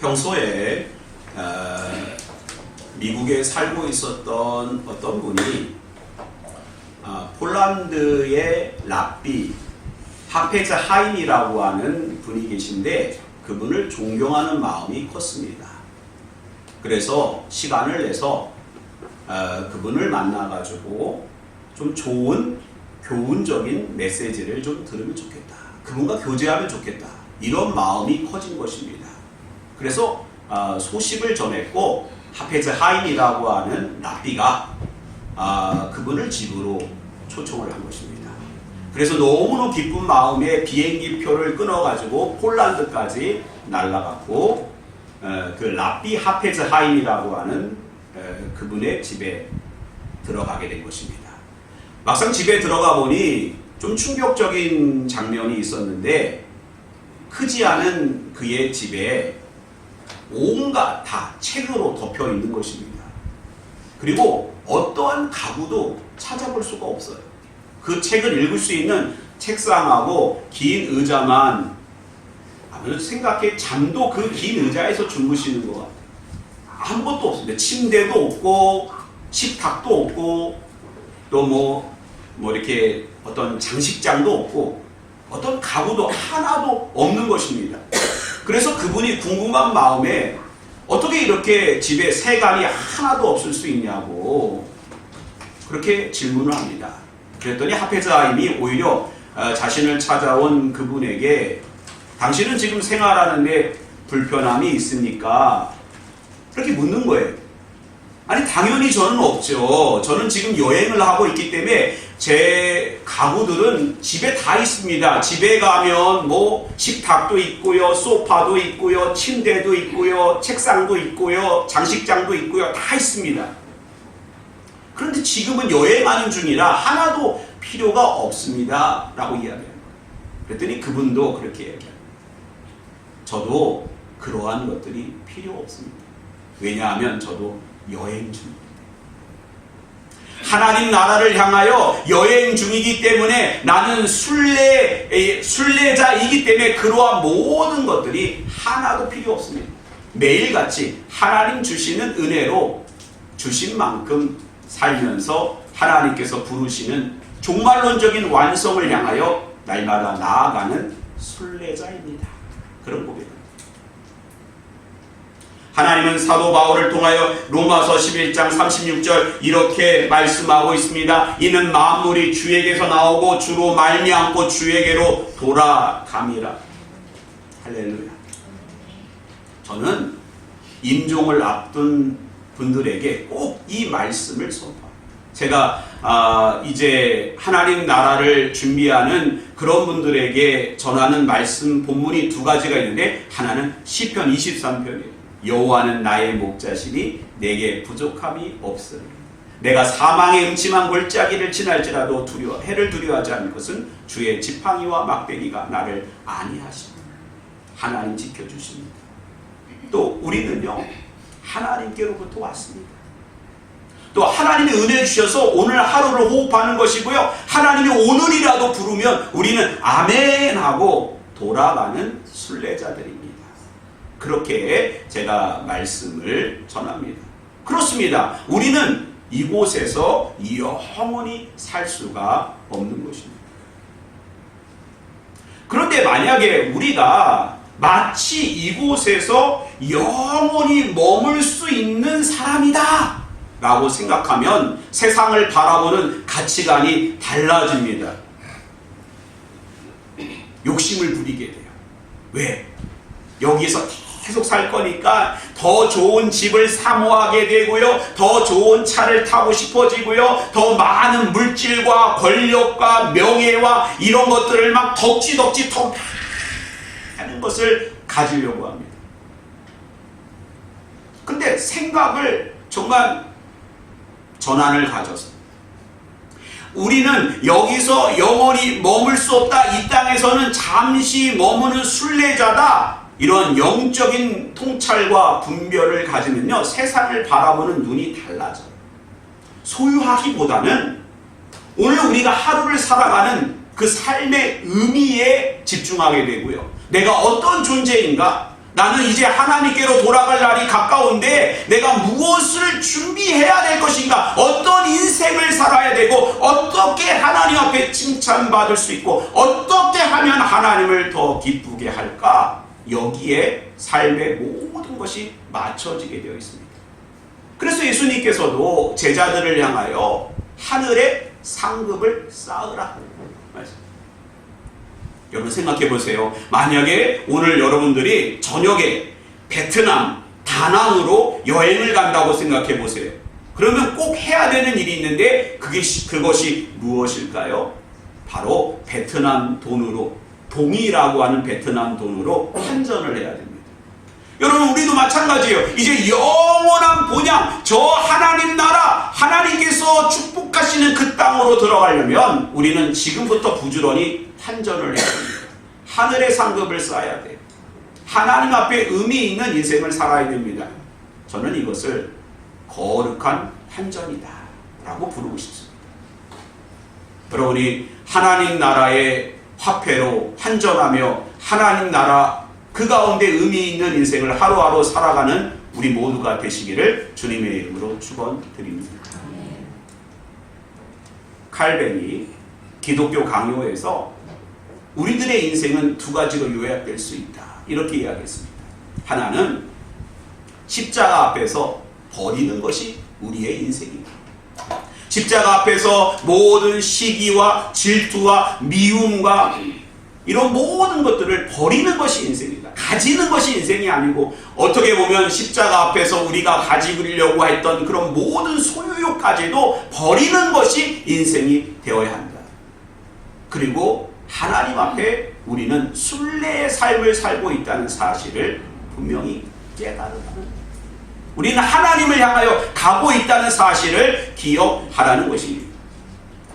평소에 어, 미국에 살고 있었던 어떤 분이 아, 폴란드의 랍비 하페즈 하임이라고 하는 분이 계신데 그분을 존경하는 마음이 컸습니다. 그래서 시간을 내서 어, 그분을 만나가지고 좀 좋은 교훈적인 메시지를 좀 들으면 좋겠다. 그분과 교제하면 좋겠다. 이런 마음이 커진 것입니다. 그래서 어, 소식을 전했고 하페즈 하임이라고 하는 랍비가 아, 그분을 집으로 초청을 한 것입니다. 그래서 너무나 기쁜 마음에 비행기 표를 끊어가지고 폴란드까지 날아갔고 어, 그 랍비 하페즈 하임이라고 하는 어, 그분의 집에 들어가게 된 것입니다. 막상 집에 들어가 보니 좀 충격적인 장면이 있었는데 크지 않은 그의 집에 온갖 다 책으로 덮여 있는 것입니다. 그리고 어떠한 가구도 찾아볼 수가 없어요. 그 책을 읽을 수 있는 책상하고 긴 의자만 아무래도 생각해 잠도 그 긴 의자에서 주무시는 것 같아요. 아무것도 없습니다. 침대도 없고 식탁도 없고 또뭐뭐 이렇게 어떤 장식장도 없고 어떤 가구도 하나도 없는 것입니다. 그래서 그분이 궁금한 마음에 어떻게 이렇게 집에 세간이 하나도 없을 수 있냐고 그렇게 질문을 합니다. 그랬더니 하페자임이 오히려 어, 자신을 찾아온 그분에게 당신은 지금 생활하는데 불편함이 있습니까? 그렇게 묻는 거예요. 아니 당연히 저는 없죠. 저는 지금 여행을 하고 있기 때문에 제 가구들은 집에 다 있습니다. 집에 가면 뭐 식탁도 있고요, 소파도 있고요, 침대도 있고요, 책상도 있고요, 장식장도 있고요, 다 있습니다. 그런데 지금은 여행하는 중이라 하나도 필요가 없습니다. 라고 이야기합니다. 그랬더니 그분도 그렇게 얘기합니다. 저도 그러한 것들이 필요 없습니다. 왜냐하면 저도 여행 중입니다. 하나님 나라를 향하여 여행 중이기 때문에 나는 순례, 에, 순례자이기 때문에 그러한 모든 것들이 하나도 필요 없습니다. 매일같이 하나님 주시는 은혜로 주신 만큼 살면서 하나님께서 부르시는 종말론적인 완성을 향하여 날마다 나아가는 순례자입니다. 그런 고백입니다. 하나님은 사도 바울을 통하여 로마서 11장 36절 이렇게 말씀하고 있습니다. 이는 만물이 주에게서 나오고 주로 말미암고 주에게로 돌아감이라. 할렐루야. 저는 임종을 앞둔 분들에게 꼭 이 말씀을 선포합니다. 제가 아, 이제 하나님 나라를 준비하는 그런 분들에게 전하는 말씀 본문이 두 가지가 있는데 하나는 시편 23편이에요. 여호와는 나의 목자시니 내게 부족함이 없으리. 내가 사망의 음침한 골짜기를 지날지라도 두려워 해를 두려워하지 않을 것은 주의 지팡이와 막대기가 나를 안위하십니다. 하나님 지켜 주십니다. 또 우리는요 하나님께로부터 왔습니다. 또 하나님의 은혜 주셔서 오늘 하루를 호흡하는 것이고요. 하나님이 오늘이라도 부르면 우리는 아멘 하고 돌아가는 순례자들입니다. 그렇게 제가 말씀을 전합니다. 그렇습니다. 우리는 이곳에서 영원히 살 수가 없는 것입니다. 그런데 만약에 우리가 마치 이곳에서 영원히 머물 수 있는 사람이다. 라고 생각하면 세상을 바라보는 가치관이 달라집니다. 욕심을 부리게 돼요. 왜? 여기서 계속 살 거니까 더 좋은 집을 사모하게 되고요. 더 좋은 차를 타고 싶어지고요. 더 많은 물질과 권력과 명예와 이런 것들을 막 덕지덕지 더 하는 것을 가지려고 합니다. 근데 생각을 정말 전환을 가져서 우리는 여기서 영원히 머물 수 없다. 이 땅에서는 잠시 머무는 순례자다. 이런 영적인 통찰과 분별을 가지면요. 세상을 바라보는 눈이 달라져요. 소유하기보다는 오늘 우리가 하루를 살아가는 그 삶의 의미에 집중하게 되고요. 내가 어떤 존재인가? 나는 이제 하나님께로 돌아갈 날이 가까운데 내가 무엇을 준비해야 될 것인가? 어떤 인생을 살아야 되고 어떻게 하나님 앞에 칭찬받을 수 있고 어떻게 하면 하나님을 더 기쁘게 할까? 여기에 삶의 모든 것이 맞춰지게 되어 있습니다. 그래서 예수님께서도 제자들을 향하여 하늘의 상급을 쌓으라. 여러분 생각해 보세요. 만약에 오늘 여러분들이 저녁에 베트남 다낭으로 여행을 간다고 생각해 보세요. 그러면 꼭 해야 되는 일이 있는데 그게 그것이 무엇일까요? 바로 베트남 돈으로 동이라고 하는 베트남 돈으로 환전을 해야 됩니다. 여러분 우리도 마찬가지예요. 이제 영원한 본향 저 하나님 나라 하나님께서 축복하시는 그 땅으로 들어가려면 우리는 지금부터 부지런히 환전을 해야 됩니다. 하늘의 상급을 쌓아야 돼요. 하나님 앞에 의미 있는 인생을 살아야 됩니다. 저는 이것을 거룩한 환전이다 라고 부르고 싶습니다. 여러분이 하나님 나라의 화폐로 환전하며 하나님 나라 그 가운데 의미 있는 인생을 하루하루 살아가는 우리 모두가 되시기를 주님의 이름으로 축원드립니다. 칼뱅이 기독교 강요에서 우리들의 인생은 두 가지로 요약될 수 있다. 이렇게 이야기했습니다. 하나는 십자가 앞에서 버리는 것이 우리의 인생입니다. 십자가 앞에서 모든 시기와 질투와 미움과 이런 모든 것들을 버리는 것이 인생이다. 가지는 것이 인생이 아니고 어떻게 보면 십자가 앞에서 우리가 가지려고 했던 그런 모든 소유욕까지도 버리는 것이 인생이 되어야 한다. 그리고 하나님 앞에 우리는 순례의 삶을 살고 있다는 사실을 분명히 깨달으라는 우리는 하나님을 향하여 가고 있다는 사실을 기억하라는 것입니다.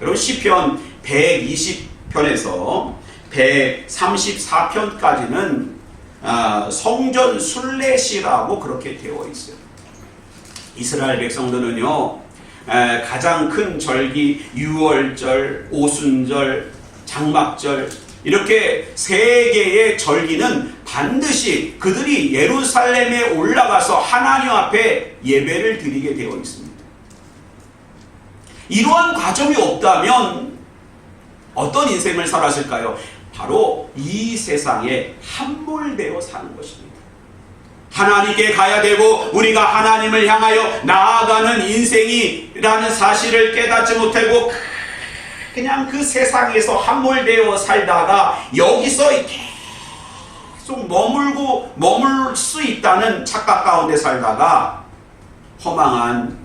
여러분 시편 120편에서 134편까지는 아, 성전 순례시라고 그렇게 되어 있어요. 이스라엘 백성들은요 가장 큰 절기 유월절, 오순절, 장막절 이렇게 세 개의 절기는 반드시 그들이 예루살렘에 올라가서 하나님 앞에 예배를 드리게 되어 있습니다. 이러한 과정이 없다면 어떤 인생을 살았을까요? 바로 이 세상에 함몰되어 사는 것입니다. 하나님께 가야 되고 우리가 하나님을 향하여 나아가는 인생이라는 사실을 깨닫지 못하고 그냥 그 세상에서 함몰되어 살다가 여기서 계 속 머물고 머물 수 있다는 착각 가운데 살다가 허망한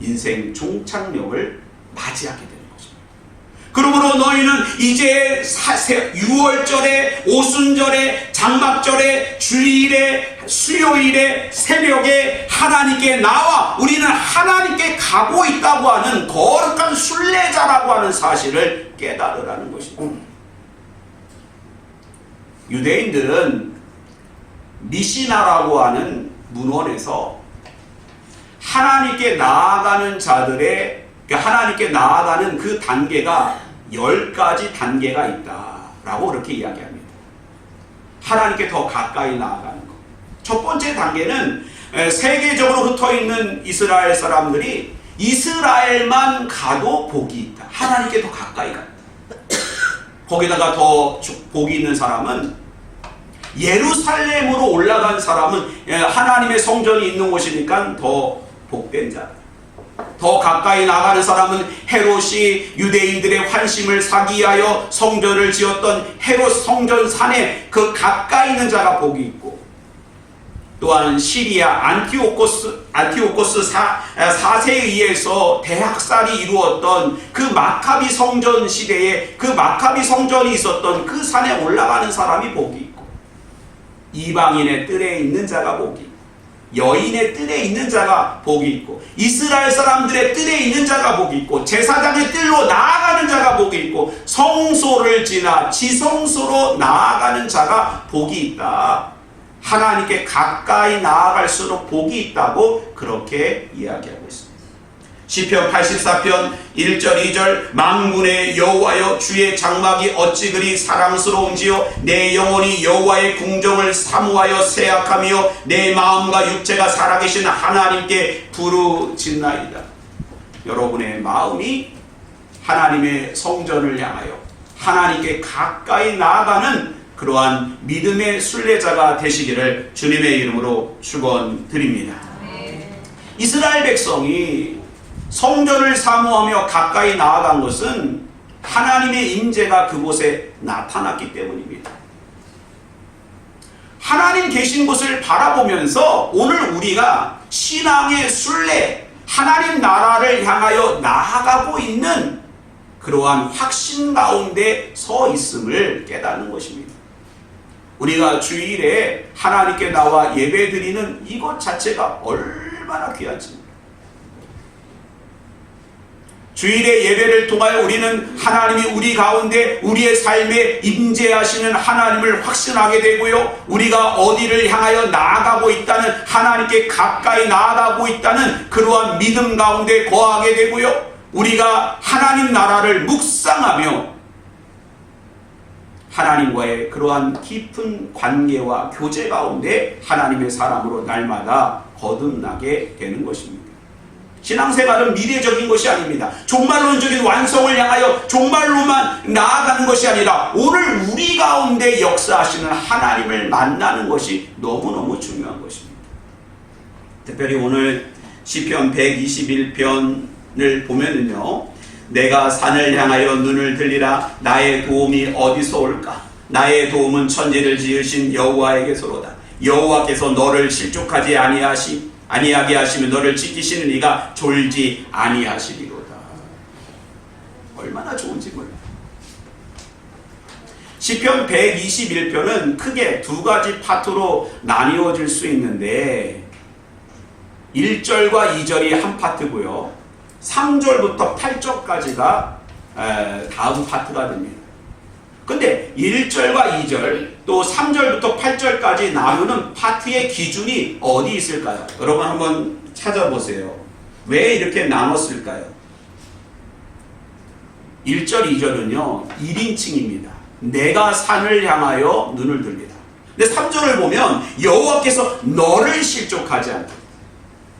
인생 종착역을 맞이하게 됩니다. 그러므로 너희는 이제 6월절에 오순절에 장막절에 주일에 수요일에 새벽에 하나님께 나와 우리는 하나님께 가고 있다고 하는 거룩한 순례자라고 하는 사실을 깨달으라는 것입니다. 유대인들은 미시나라고 하는 문헌에서 하나님께 나아가는 자들의 하나님께 나아가는 그 단계가 열 가지 단계가 있다라고 그렇게 이야기합니다. 하나님께 더 가까이 나아가는 것. 첫 번째 단계는 세계적으로 흩어 있는 이스라엘 사람들이 이스라엘만 가도 복이 있다. 하나님께 더 가까이 간다. 거기다가 더 복이 있는 사람은 예루살렘으로 올라간 사람은 하나님의 성전이 있는 곳이니까 더 복된 자. 더 가까이 나가는 사람은 헤롯이 유대인들의 환심을 사기 위하여 성전을 지었던 헤롯 성전 산에 그 가까이 있는 자가 복이 있고 또한 시리아 안티오코스 안티오코스 사, 4세에 의해서 대학살이 이루었던 그 마카비 성전 시대에 그 마카비 성전이 있었던 그 산에 올라가는 사람이 복이 있고 이방인의 뜰에 있는 자가 복이 있고 여인의 뜰에 있는 자가 복이 있고 이스라엘 사람들의 뜰에 있는 자가 복이 있고 제사장의 뜰로 나아가는 자가 복이 있고 성소를 지나 지성소로 나아가는 자가 복이 있다. 하나님께 가까이 나아갈수록 복이 있다고 그렇게 이야기하고 있습니다. 시편 84편 1절 2절 망군의 여호와여 주의 장막이 어찌 그리 사랑스러운지요 내 영혼이 여호와의 궁정을 사모하여 세약하며 내 마음과 육체가 살아계신 하나님께 부르짖나이다 여러분의 마음이 하나님의 성전을 향하여 하나님께 가까이 나아가는 그러한 믿음의 순례자가 되시기를 주님의 이름으로 축원드립니다. 이스라엘 백성이 성전을 사모하며 가까이 나아간 것은 하나님의 임재가 그곳에 나타났기 때문입니다. 하나님 계신 곳을 바라보면서 오늘 우리가 신앙의 순례, 하나님 나라를 향하여 나아가고 있는 그러한 확신 가운데 서 있음을 깨닫는 것입니다. 우리가 주일에 하나님께 나와 예배 드리는 이것 자체가 얼마나 귀한지. 주일의 예배를 통하여 우리는 하나님이 우리 가운데 우리의 삶에 임재하시는 하나님을 확신하게 되고요. 우리가 어디를 향하여 나아가고 있다는 하나님께 가까이 나아가고 있다는 그러한 믿음 가운데 거하게 되고요. 우리가 하나님 나라를 묵상하며 하나님과의 그러한 깊은 관계와 교제 가운데 하나님의 사람으로 날마다 거듭나게 되는 것입니다. 신앙생활은 미래적인 것이 아닙니다. 종말론적인 완성을 향하여 종말로만 나아가는 것이 아니라 오늘 우리 가운데 역사하시는 하나님을 만나는 것이 너무너무 중요한 것입니다. 특별히 오늘 시편 121편을 보면은요. 내가 산을 향하여 눈을 들리라. 나의 도움이 어디서 올까? 나의 도움은 천지를 지으신 여호와에게서로다. 여호와께서 너를 실족하지 아니하시 아니하게 하시면 너를 지키시는 이가 졸지 아니하시리로다. 얼마나 좋은지 몰라 시편 121편은 크게 두 가지 파트로 나뉘어질 수 있는데 1절과 2절이 한 파트고요 3절부터 8절까지가 다음 파트가 됩니다. 근데 1절과 2절 또 3절부터 8절까지 나누는 파트의 기준이 어디 있을까요? 여러분 한번 찾아보세요. 왜 이렇게 나눴을까요? 1절, 2절은요, 1인칭입니다. 내가 산을 향하여 눈을 들리다. 근데 3절을 보면 여호와께서 너를 실족하지 않다.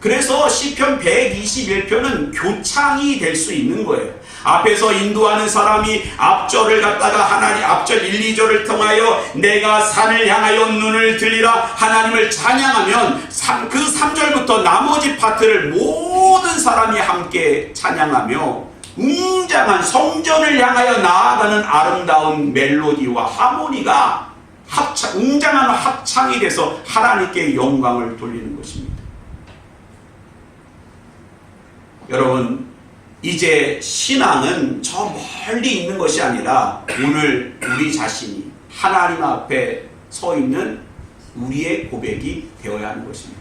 그래서 시편 121편은 교창이 될 수 있는 거예요. 앞에서 인도하는 사람이 앞절을 갖다가 하나님 앞절 1, 2절을 통하여 내가 산을 향하여 눈을 들리라 하나님을 찬양하면 그 3절부터 나머지 파트를 모든 사람이 함께 찬양하며 웅장한 성전을 향하여 나아가는 아름다운 멜로디와 하모니가 합창, 웅장한 합창이 돼서 하나님께 영광을 돌리는 것입니다. 여러분 이제 신앙은 저 멀리 있는 것이 아니라 오늘 우리 자신이 하나님 앞에 서 있는 우리의 고백이 되어야 하는 것입니다.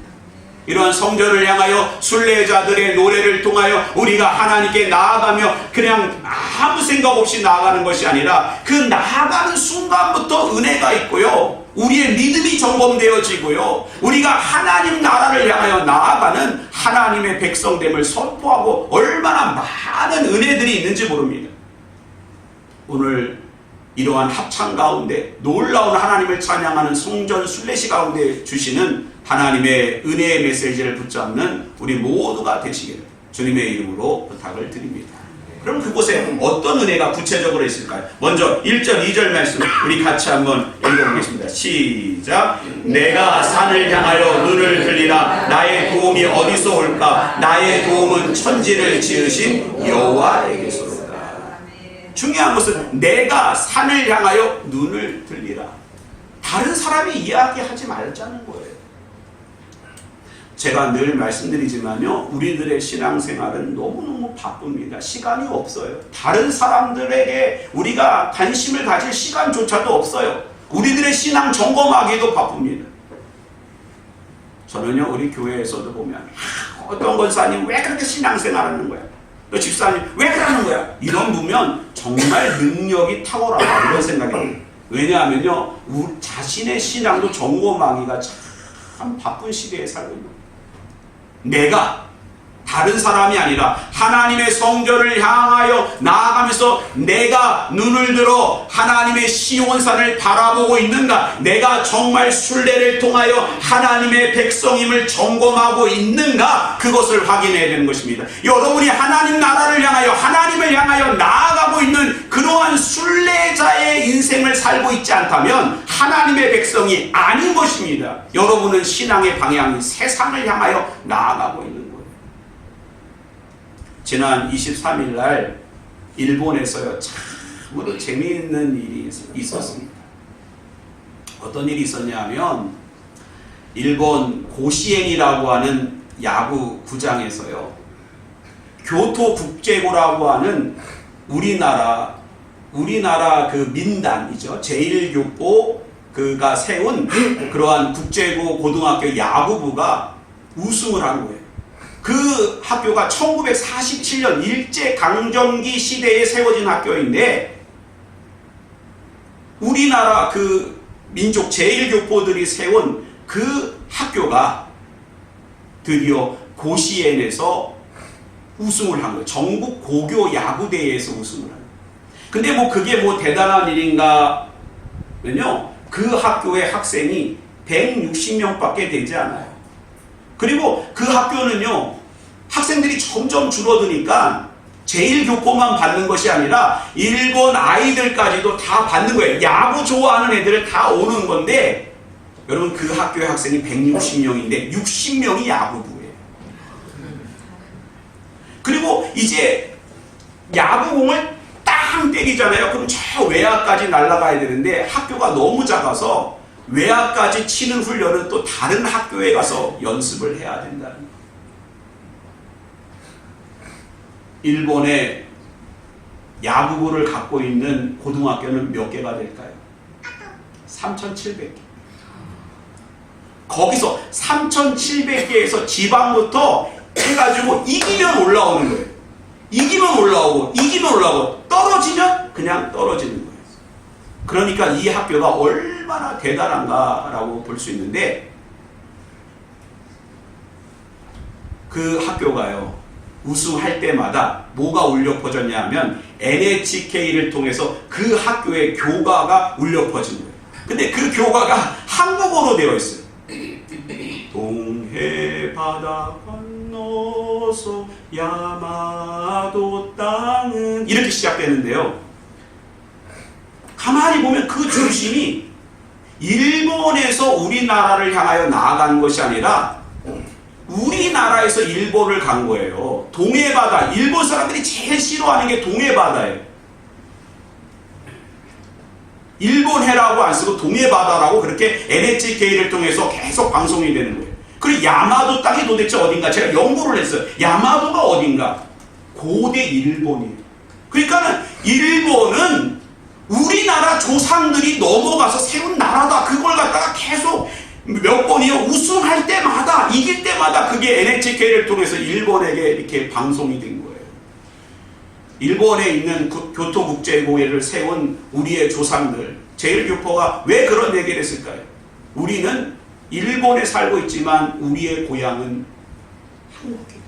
이러한 성전을 향하여 순례자들의 노래를 통하여 우리가 하나님께 나아가며 그냥 아무 생각 없이 나아가는 것이 아니라 그 나아가는 순간부터 은혜가 있고요. 우리의 믿음이 점검되어지고요. 우리가 하나님 나라를 향하여 나아가는 하나님의 백성됨을 선포하고 얼마나 많은 은혜들이 있는지 모릅니다. 오늘 이러한 합창 가운데 놀라운 하나님을 찬양하는 성전 순례시 가운데 주시는 하나님의 은혜의 메시지를 붙잡는 우리 모두가 되시기를 주님의 이름으로 부탁을 드립니다. 그럼 그곳에 어떤 은혜가 구체적으로 있을까요? 먼저 1절, 2절 말씀 우리 같이 한번 읽어보겠습니다. 시작. 내가 산을 향하여 눈을 들리라 나의 도움이 어디서 올까? 나의 도움은 천지를 지으신 여호와에게서로다. 중요한 것은 내가 산을 향하여 눈을 들리라. 다른 사람이 이야기하지 말자는 거예요. 제가 늘 말씀드리지만요, 우리들의 신앙생활은 너무너무 바쁩니다. 시간이 없어요. 다른 사람들에게 우리가 관심을 가질 시간조차도 없어요. 우리들의 신앙 점검하기도 바쁩니다. 저는요, 우리 교회에서도 보면, 아, 어떤 권사님 왜 그렇게 신앙생활 하는 거야? 또 집사님 왜 그러는 거야? 이런 보면 정말 능력이 탁월하다 이런 생각이 들어요. 왜냐하면요, 자신의 신앙도 점검하기가 참 바쁜 시대에 살고 있는 거예요. 내가 다른 사람이 아니라 하나님의 성전을 향하여 나아가면서 내가 눈을 들어 하나님의 시온산을 바라보고 있는가? 내가 정말 순례를 통하여 하나님의 백성임을 점검하고 있는가? 그것을 확인해야 되는 것입니다. 여러분이 하나님 나라를 향하여 하나님을 향하여 나아가고 있는 순례자의 인생을 살고 있지 않다면 하나님의 백성이 아닌 것입니다. 여러분은 신앙의 방향이 세상을 향하여 나아가고 있는 거예요. 지난 23일 날 일본에서요 참으로 재미있는 일이 있- 있었습니다. 어떤 일이 있었냐면 일본 고시엔이라고 하는 야구 구장에서요 교토 국제고라고 하는 우리나라 우리나라 그 민단이죠 제일교포 그가 세운 그러한 국제고 고등학교 야구부가 우승을 한 거예요. 그 학교가 1947년 일제 강점기 시대에 세워진 학교인데 우리나라 그 민족 제일교포들이 세운 그 학교가 드디어 고시엔에서 우승을 한 거예요. 전국 고교 야구 대회에서 우승을 한 거예요. 근데 뭐 그게 뭐 대단한 일인가면요. 그 학교의 학생이 160명밖에 되지 않아요. 그리고 그 학교는요. 학생들이 점점 줄어드니까 제일 교포만 받는 것이 아니라 일본 아이들까지도 다 받는 거예요. 야구 좋아하는 애들을 다 오는 건데 여러분 그 학교의 학생이 160명인데 60명이 야구부예요. 그리고 이제 야구공을 땅 때리잖아요. 그럼 저 외야까지 날아가야 되는데 학교가 너무 작아서 외야까지 치는 훈련은 또 다른 학교에 가서 연습을 해야 된다는 거예요. 일본의 야구부를 갖고 있는 고등학교는 몇 개가 될까요? 3,700개. 거기서 3,700개에서 지방부터 해가지고 이기면 올라오는 거예요. 이기면 올라오고, 이기면 올라오고, 떨어지면 그냥 떨어지는 거예요. 그러니까 이 학교가 얼마나 대단한가라고 볼 수 있는데, 그 학교가요, 우승할 때마다 뭐가 울려 퍼졌냐 하면 NHK를 통해서 그 학교의 교가가 울려 퍼진 거예요. 근데 그 교가가 한국어로 되어 있어요. 동해 바다 건 너서 야마도 땅은 이렇게 시작되는데요. 가만히 보면 그 중심이 일본에서 우리나라를 향하여 나아가는 것이 아니라 우리나라에서 일본을 간 거예요. 동해바다. 일본 사람들이 제일 싫어하는 게 동해바다예요. 일본해라고 안 쓰고 동해바다라고 그렇게 NHK를 통해서 계속 방송이 되는 거예요. 그리고 야마도 땅이 도대체 어딘가 제가 연구를 했어요. 야마도가 어딘가? 고대 일본이에요. 그러니까는 일본은 우리나라 조상들이 넘어가서 세운 나라다. 그걸 갖다가 계속 몇 번이요 우승할 때마다 이길 때마다 그게 NHK를 통해서 일본에게 이렇게 방송이 된 거예요. 일본에 있는 구- 교토국제고회를 세운 우리의 조상들 제일교포가 왜 그런 얘기를 했을까요? 우리는 일본에 살고 있지만 우리의 고향은 한국이에요.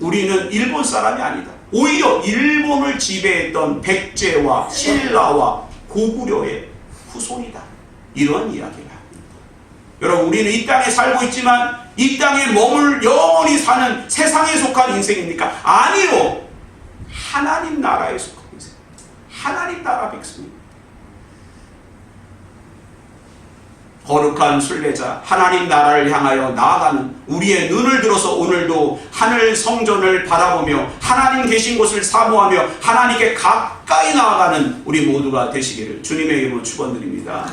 우리는 일본 사람이 아니다. 오히려 일본을 지배했던 백제와 신라와 고구려의 후손이다. 이런 이야기를 합니다. 여러분 우리는 이 땅에 살고 있지만 이 땅에 머물 영원히 사는 세상에 속한 인생입니까? 아니요. 하나님 나라에 속한 인생. 하나님 나라 백성입니다. 거룩한 순례자 하나님 나라를 향하여 나아가는 우리의 눈을 들어서 오늘도 하늘 성전을 바라보며 하나님 계신 곳을 사모하며 하나님께 가까이 나아가는 우리 모두가 되시기를 주님의 이름으로 축원드립니다.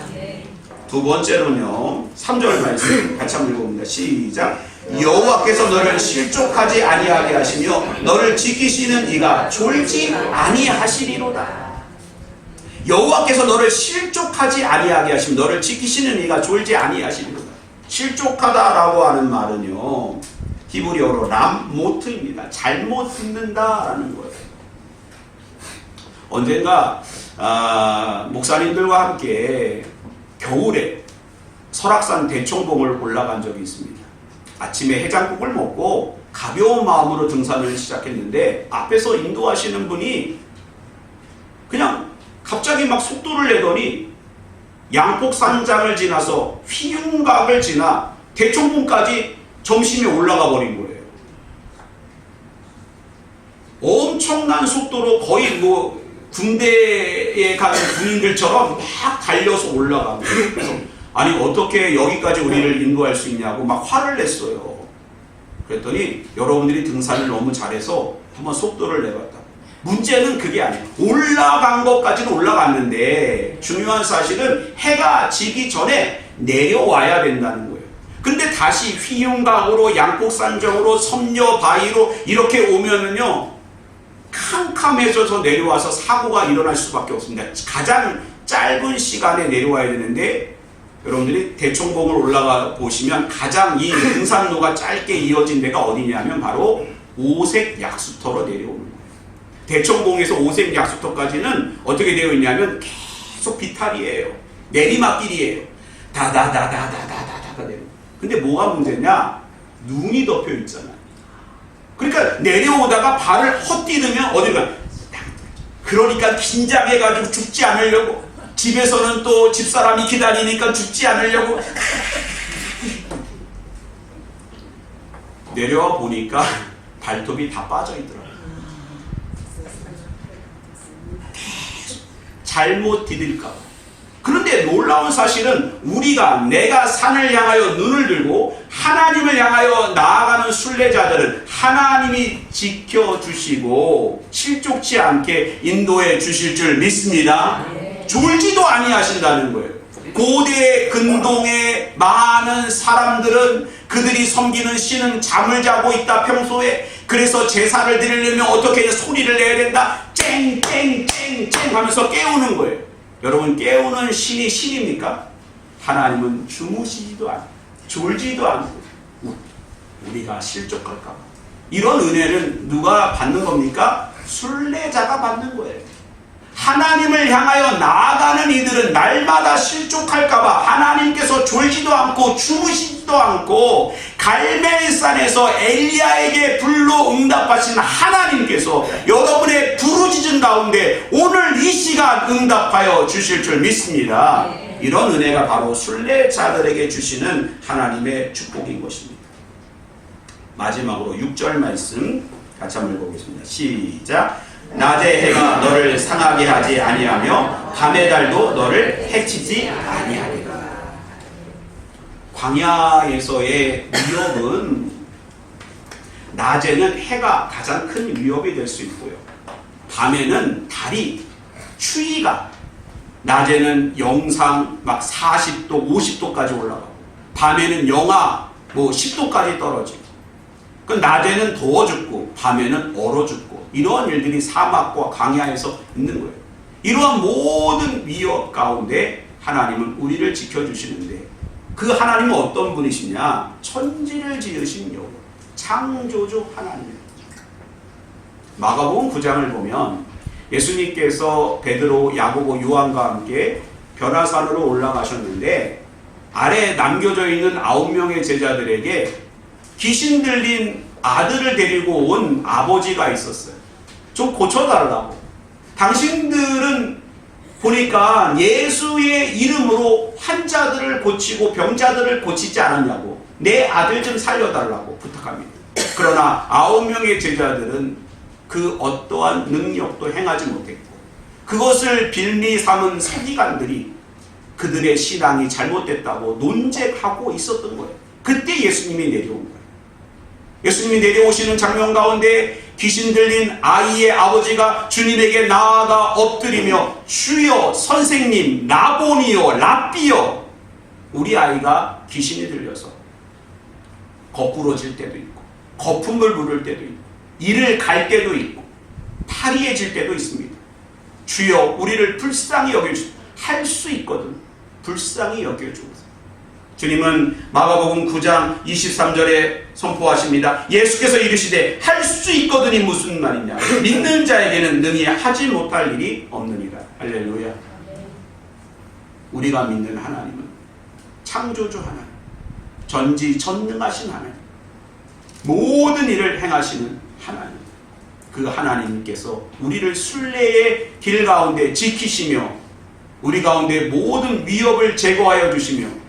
두 번째로는요. 3절 말씀 같이 한번 읽어봅니다. 시작. 여호와께서 너를 실족하지 아니하게 하시며 너를 지키시는 이가 졸지 아니하시리로다. 여호와께서 너를 실족하지 아니하게 하시며 너를 지키시는 이가 졸지 아니하시리로다. 실족하다라고 하는 말은요. 히브리어로 람모트입니다. 잘못 듣는다라는 거예요. 언젠가 아, 목사님들과 함께 겨울에 설악산 대청봉을 올라간 적이 있습니다. 아침에 해장국을 먹고 가벼운 마음으로 등산을 시작했는데 앞에서 인도하시는 분이 그냥 갑자기 막 속도를 내더니 양폭산장을 지나서 휘윤각을 지나 대청봉까지 점심에 올라가 버린 거예요. 엄청난 속도로 거의 뭐 군대에 가는 군인들처럼 막 달려서 올라가고 그래서 아니 어떻게 여기까지 우리를 인도할 수 있냐고 막 화를 냈어요. 그랬더니 여러분들이 등산을 너무 잘해서 한번 속도를 내봤다. 문제는 그게 아니에요. 올라간 것까지는 올라갔는데 중요한 사실은 해가 지기 전에 내려와야 된다는 거예요. 근데 다시 휘윤각으로 양곡산정으로 섬녀 바위로 이렇게 오면은요 캄캄해져서 내려와서 사고가 일어날 수밖에 없습니다. 가장 짧은 시간에 내려와야 되는데 여러분들이 대청봉을 올라가 보시면 가장 이 등산로가 짧게 이어진 데가 어디냐면 바로 오색 약수터로 거예요. 대청봉에서 오색 약수터까지는 어떻게 되어 있냐면 계속 비탈이에요. 내리막길이에요. 다다다다다다다다다 내려. 근데 뭐가 문제냐? 눈이 덮여 있잖아요. 그러니까 내려오다가 발을 헛디디면 어디 가 그러니까 긴장해가지고 죽지 않으려고 집에서는 또 집사람이 기다리니까 죽지 않으려고 내려와 보니까 발톱이 다 빠져 있더라고요. 잘못 디딜까. 그런데 놀라운 사실은 우리가 내가 산을 향하여 눈을 들고 하나님을 향하여 나아가는 순례자들은 하나님이 지켜주시고 실족치 않게 인도해 주실 줄 믿습니다. 졸지도 아니하신다는 거예요. 고대 근동의 많은 사람들은 그들이 섬기는 신은 잠을 자고 있다 평소에 그래서 제사를 드리려면 어떻게 소리를 내야 된다 쨍쨍쨍쨍 하면서 깨우는 거예요. 여러분 깨우는 신이 신입니까? 하나님은 주무시지도 않고 졸지도 않고 우- 우리가 실족할까 봐. 이런 은혜는 누가 받는 겁니까? 순례자가 받는 거예요. 하나님을 향하여 나아가는 이들은 날마다 실족할까봐 하나님께서 졸지도 않고 주무시지도 않고 갈멜산에서 엘리야에게 불로 응답하신 하나님께서 여러분의 부르짖은 가운데 오늘 이 시간 응답하여 주실 줄 믿습니다. 이런 은혜가 바로 순례자들에게 주시는 하나님의 축복인 것입니다. 마지막으로 6절 말씀 같이 한번 읽어보겠습니다. 시작. 낮의 해가 너를 상하게 하지 아니하며 밤의 달도 너를 해치지 아니하리라. 광야에서의 위협은 낮에는 해가 가장 큰 위협이 될 수 있고요. 밤에는 달이 추위가 낮에는 영상 막 40도, 50도까지 올라가고 밤에는 영하 뭐 10도까지 떨어지고 그 낮에는 더워 죽고 밤에는 얼어 죽고 이러한 일들이 사막과 광야에서 있는 거예요. 이러한 모든 위협 가운데 하나님은 우리를 지켜주시는데 그 하나님은 어떤 분이시냐? 천지를 지으신 여호와 창조주 하나님. 마가복음 9장을 보면 예수님께서 베드로, 야고보, 요한과 함께 변화산으로 올라가셨는데 아래 남겨져 있는 아홉 명의 제자들에게 귀신 들린 아들을 데리고 온 아버지가 있었어요. 좀 고쳐달라고. 당신들은 보니까 예수의 이름으로 환자들을 고치고 병자들을 고치지 않았냐고. 내 아들 좀 살려달라고 부탁합니다. 그러나 아홉 명의 제자들은 그 어떠한 능력도 행하지 못했고 그것을 빌미 삼은 서기관들이 그들의 신앙이 잘못됐다고 논쟁하고 있었던 거예요. 그때 예수님이 거예요. 예수님이 내려오시는 장면 가운데 귀신 들린 아이의 아버지가 주님에게 나아가 엎드리며 주여 선생님 라보니요 랍비요 우리 아이가 귀신이 들려서 거꾸로질 때도 있고 거품을 부를 때도 있고 이를 갈 때도 있고 파리해질 때도 있습니다. 주여 우리를 불쌍히 여겨주시오. 할수 있거든. 불쌍히 여겨주옵소서. 주님은 마가복음 9장 23절에 선포하십니다. 예수께서 이르시되 할 수 있거든이 무슨 말이냐? 믿는 자에게는 능히 하지 못할 일이 없느니라. 할렐루야. 우리가 믿는 하나님은 창조주 하나님, 전지 전능하신 하나님, 모든 일을 행하시는 하나님. 그 하나님께서 우리를 순례의 길 가운데 지키시며 우리 가운데 모든 위협을 제거하여 주시며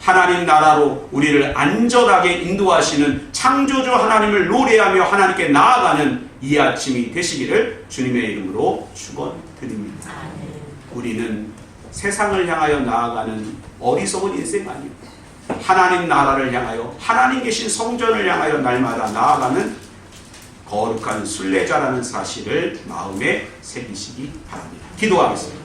하나님 나라로 우리를 안전하게 인도하시는 창조주 하나님을 노래하며 하나님께 나아가는 이 아침이 되시기를 주님의 이름으로 축원드립니다. 우리는 세상을 향하여 나아가는 어리석은 인생 아니요. 하나님 나라를 향하여 하나님 계신 성전을 향하여 날마다 나아가는 거룩한 순례자라는 사실을 마음에 새기시기 바랍니다. 기도하겠습니다.